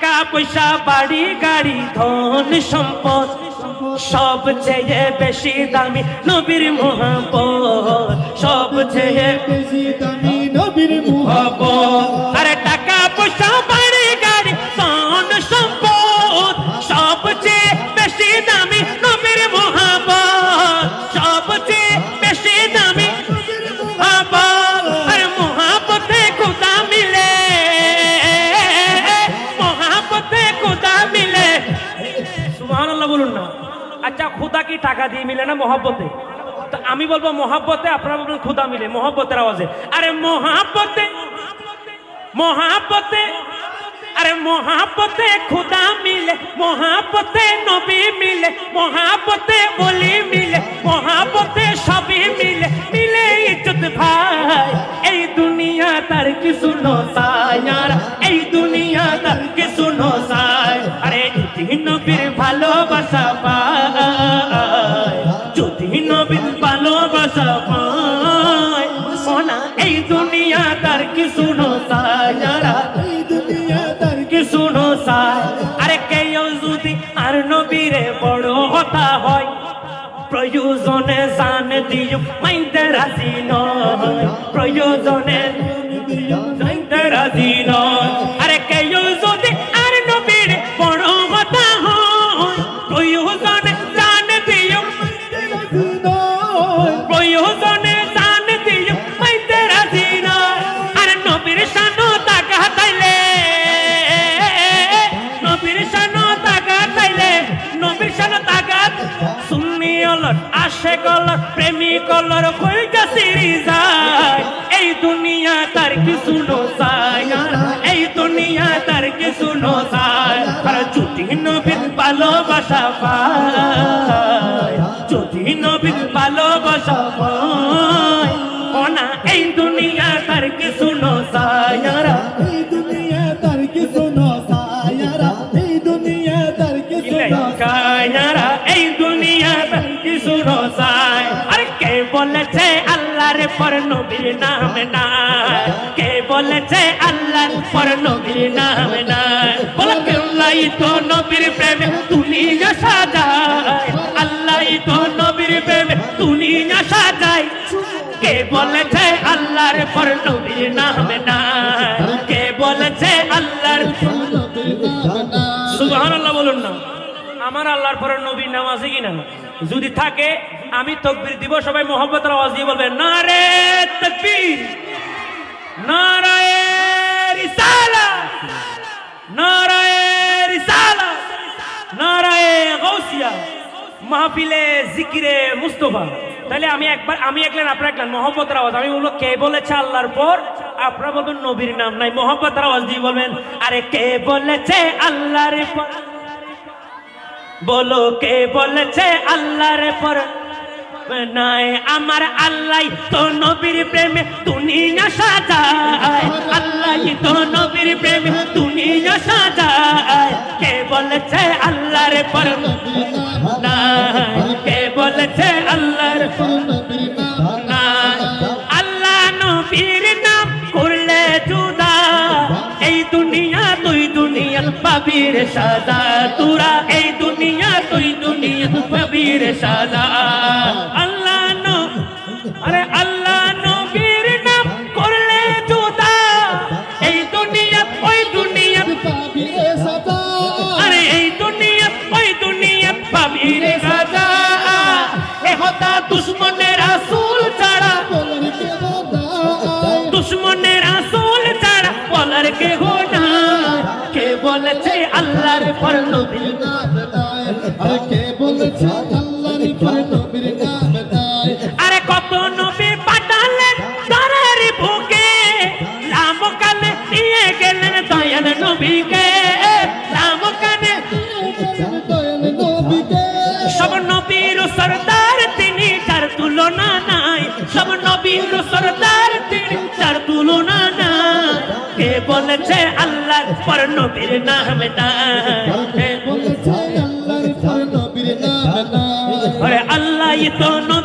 টাকা পয়সা বাড়ি গাড়ি ধন সম্পদ সব চেয়ে বেশি দামি নবীর মোহাম্মদ সব চেয়ে বেশি দামি নবীর মহাপ মোহাম্মদ আরে টাকা পয়সা বলুন না। আচ্ছা খুদা কি টাকা দিয়ে মিলে না মহাব্বতে? তো আমি বলব মহাব্বতে, আপনারা বলবেন খুদা মিলে, মহাব্বতের আওয়াজে। আরে মহাব্বতে মহাব্বতে, আরে মহাব্বতে খুদা মিলে, মহাব্বতে নবী মিলে, মহাব্বতে বলি মিলে, মহাব্বতে সবই মিলে মিলে ইজ্জত ভাই। এই দুনিয়া তার কিছু নসায়ার ভালোবাসা পায় সোনা এই দুনিয়া তার কিছু নসায়ারা এই দুনিয়া তার কি শুনো সাই আরে কেউ যদি আর নবীরে বড় হতা হয় প্রয়োজনে জান দিও মাইতে রাজি নয়। প্রয়োজনে অলট আশে কলর প্রেমী কলর কইটা সিরি যায় এই দুনিয়া তার কিছু নসায়। এই দুনিয়া তার কিছু নসায়। আর যদি নবীর ভালোবাসা পায়, যদি নবীর ভালোবাসা পায় ওনা এই দুনিয়া তার কিছু নসায়ারা বলেছে আল্লাহর পর নবীর নাম না কে বলেছে আল্লাহর পর নবীর নাম বলে কেল্লাই তো নবীর প্রেমে দুনিয়া সাজায়। আল্লাহ তো নবীর প্রেমে দুনিয়া সাজায়। কে বলেছে আল্লাহর পর নবীর নাম নাই? আল্লাহর পরে নবীর নাম আছে কিনা? যদি থাকে, আমি তকবির দিব, সবাই মোহাম্মতের আওয়াজ দিয়ে বলবেন নারে তকবীর, নারায়ে রিসালা নারায়ে রিসালা, নারায়ে গাউসিয়া, মাহফিলে জিকিরে মুস্তফা। তাহলে আমি একবার, আমি একলেন আপনার একলেন মোহাম্মতের আওয়াজ আমি বলব, কে বলেছে আল্লাহর পর? আপনারা বলবেন, নবীর নাম নাই মোহাম্মতের আওয়াজ দিয়ে বলবেন। আরে কে বলেছে আল্লাহর পর? বলো কে বলেছে আল্লাহর পর? নাই আমার আল্লাহ তো নবীর প্রেমে দুনিয়া সাজায়। আল্লাহ তো নবীর প্রেমে দুনিয়া সাজায়। কে বলেছে আল্লাহর পর? নাই। কে বলেছে আল্লাহর আল্লাহ নবীর নাম করলে জুদা। এই দুনিয়া, তুই দুনিয়া পাবির সাদা তুরা। এই সাদা। আল্লাহ আরে আল্লাহ নবীর নাম করলে জুদা এই দুনিয়া ওই দুনিয়া আরে এই দুনিয়া ওই দুনিয়া পাবির সাদা। এ হতা দুশ্মনের আসুল ছাড়া। দুশ্মনের আসল ছাড়া বলার কে হো না কে বলেছে আল্লাহর পর কে বলেছে আল্লাহর পর নবীর নাম আরে কত নবী পাঠালেন তারার বুকে রাম কালে নিয়ে গেলেন দয়াল নবীকে। রাম কালে দয়াল নবীকে সব নবীর সরদার তিনি তার তুলনা নাই। সব নবীর সরদার তিনি তার তুলনা নাই। কে বলেছে আল্লাহর পর নবীর নাম নাই? আল্লাহ